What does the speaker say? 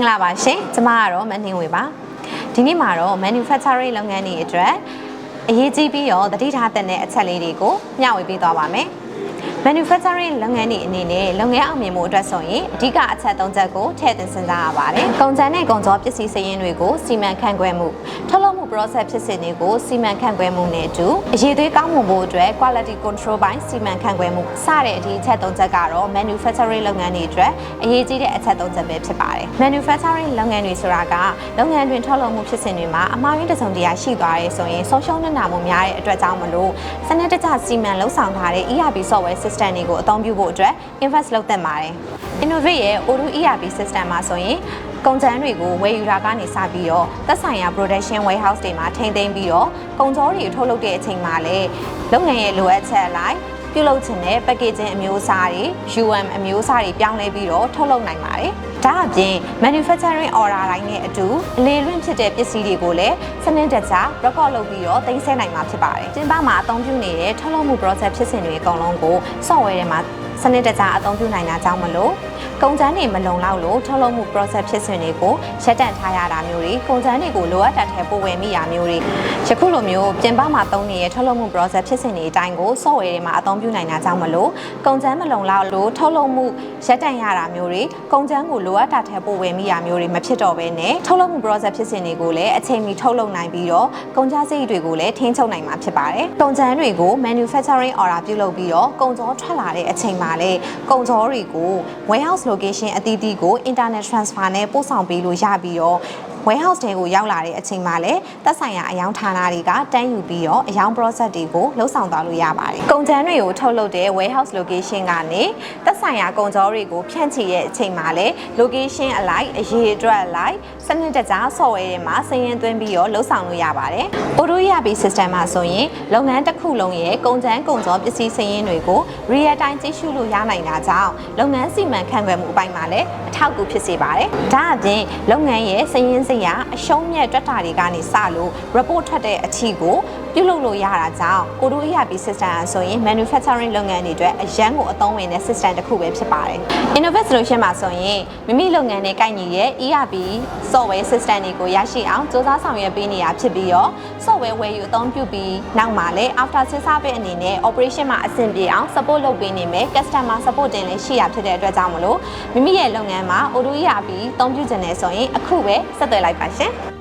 ္ဂလာပါရှင်ကျမကတော့မနှင်းဝေပါဒီနေ့မှာတော့ manufacturing လုပ်ငန်းတွေအတွက်အရေးကြီးပြီးတော့တတိထားတဲ့အချက်လေးတွေကိုမျှဝေပေးသွားပါမယ် manufacturing လုပ်ငန်းတွေအနေနဲ့လုပ်ငန်းအောင်မြင်မှုအတွက်ဆိုရင်အဓိကအချက်၃ချက်ကိုထည့်သွင်းစဉ်းစားရပါတယ်။ကုန်ကျန်းတဲ့ကုန်ကြောပစ္စည်းစည်ရင်းတွေကိုစီမံခန့်ခွဲမှုထုတ်လုပ်မှု process ဖြစ်စဉ်တွေကိုစီမံခန့်ခွဲမှုနဲ့အတူအရေးသွေးကောင်းမွန်ဖို့အတွက် quality control ပိုင်းစီမံခန့်ခွဲမှုစတဲ့အဒီအချက်၃ချက်ကတော့ manufacturing လုပ်ငန်းတွေအတွက်အရေးကြီးတဲ့အချက်၃ချက်ပဲဖြစ်ပါတယ်။ manufacturing လုပ်ငန်းတွေဆိုတာကလုပ်ငန်းတွင်ထုတ်လုပ်မှုဖြစ်စဉ်တွေမှာအမှားယွင်းတစ်စုံတစ်ရာရှိသွားရဲဆိုရင်ဆုံးရှုံးနစ်နာမှုများတဲ့အတွက်ကြောင့်မလို့စနစ်တကျစီမံလှုပ်ဆောင်ထားတဲ့ ERP software system တွေကိုအသုံးပြုဖို့အတွက် invest လုပ်သင့်ပါတယ်။ Innovate ရဲ့ Odoo ERP system မှာဆိုရင်ကုန်ကျန်းတွေကိုဝယ်ယူတာကနေစပြီးတော့သက်ဆိုင်ရာ production warehouse တွေမှာထိန်းသိမ်းပြီးတော့ကုန်ကြောတွေထုတ်လုပ်တဲ့အချိန်မှာလည်းလုပ်ငန်းရဲ့လိုအပ်ချက်အလိုက် ပြုလုပ်ခြင်းနဲ့ packaging အမျိုးအစားတွေ UM အမျိုးအစားတွေပြောင်းလဲပြီးတော့ထုတ်လုပ်နိုင်ပါတယ်။ဒါအပြင် manufacturing order တိုင်းနဲ့အတူအလေလွင့်ဖြစ်တဲ့ပစ္စည်းတွေကိုလည်းစနစ်တကျ record လုပ်ပြီးတော့တင်ဆက်နိုင်မှာဖြစ်ပါတယ်။ကျင်းပမှာအသုံးပြုနေတဲ့ထုတ်လုပ်မှု process ဖြစ်စဉ်တွေအကုန်လုံးကို software ထဲမှာ စနစ်တကျအသုံးပြုနိုင်တာကြောင့်မလို့ကုန်ကျန်းတွေမလုံလောက်လို့ထုတ်လုပ်မှု process ဖြစ်စဉ်တွေကိုရပ်တန့်ထားရတာမျိုးတွေကုန်ကျန်းတွေကိုလိုအပ်တာထဲပို့ဝယ်မိရမျိုးတွေယခုလိုမျိုးပြင်ပမှာသုံးနေတဲ့ထုတ်လုပ်မှု process ဖြစ်စဉ်တွေအတိုင်းကို software တွေမှာအသုံးပြုနိုင်တာကြောင့်မလို့ကုန်ကျန်းမလုံလောက်လို့ထုတ်လုပ်မှု ရပ်တန့်ရတာမျိုးတွေကုန်ကျန်းကိုလိုအပ်တာထဲပို့ဝယ်မိရမျိုးတွေမဖြစ်တော့ဘဲနဲ့ထုတ်လုပ်မှု process ဖြစ်စဉ်တွေကိုလည်းအချိန်မီထုတ်လုပ်နိုင်ပြီးတော့ကုန်ကျစရိတ်တွေကိုလည်းထိန်းချုပ်နိုင်မှာဖြစ်ပါတယ်ကုန်ကျန်းတွေကို manufacturing order ပြုလုပ်ပြီးတော့ကုန်ကြောထွက်လာတဲ့အချိန်မှာလည်းကုန်ကြောတွေကို warehouse location အသီးသီးကို internet transfer နဲ့ပို့ဆောင်ပေးလို့ရပြီးတော့ warehouse တွေကိုရောက်လာတဲ့အချိန်မှာလည်းသက်ဆိုင်ရာအယောင်ဌာနတွေကတန်းယူပြီးတော့အယောင် process တွေကိုလှုပ်ဆောင်သွားလို့ရပါတယ်။ကုန်ကျန်းတွေကိုထုတ်လုပ်တဲ့ warehouse location ကနေသက်ဆိုင်ရာကုန်ကြောတွေကိုဖြန့်ချီတဲ့အချိန်မှာလည်း location အလိုက်အရေးအတွက်အလိုက်စနစ်တကျ software တွေမှာစာရင်းသွင်းပြီးတော့လှုပ်ဆောင်လို့ရပါတယ်။ Odoo ERP system မှာဆိုရင်လုပ်ငန်းတစ်ခုလုံးရဲ့ကုန်ကျန်းကုန်ကြောပစ္စည်းစာရင်းတွေကို real time ကြည့်ရှုလို့ရနိုင်တာကြောင့်လုပ်ငန်းစီမံခန့်ခွဲမှုအပိုင်းမှာလည်းအထောက်အကူဖြစ်စေပါတယ်။ဒါအပြင်လုပ်ငန်းရဲ့စာရင်းစရာအရှုံးမြတ်တွက်တာတွေကနေစလို့ report ထွက်တဲ့အချီကို ပြုလုပ်လို့ရတာကြောင့် Odoo ERP system အဆိုရင် manufacturing လုပ်ငန်းတွေအတွက်အရန်ကိုအသုံးဝင်တဲ့ system တစ်ခုပဲဖြစ်ပါတယ်။ Innovate Solution မှာဆိုရင်မိမိလုပ်ငန်းနဲ့ကိုက်ညီတဲ့ ERP software system တွေကိုရရှိအောင်စ조사ဆောင်ရွက်ပေးနေတာဖြစ်ပြီးတော့ software ဝယ်ယူအသုံးပြုပြီးနောက်မှာလည်း after sales service အနေနဲ့ operation မှာအဆင်ပြေအောင် support လုပ်ပေးနေမယ် customer support တင်လည်းရှိရဖြစ်တဲ့အတွက်ကြောင့်မလို့မိမိရဲ့လုပ်ငန်းမှာ Odoo ERP အသုံးပြုခြင်းနဲ့ဆိုရင်အခုပဲဆက်သွယ်လိုက်ပါရှင်။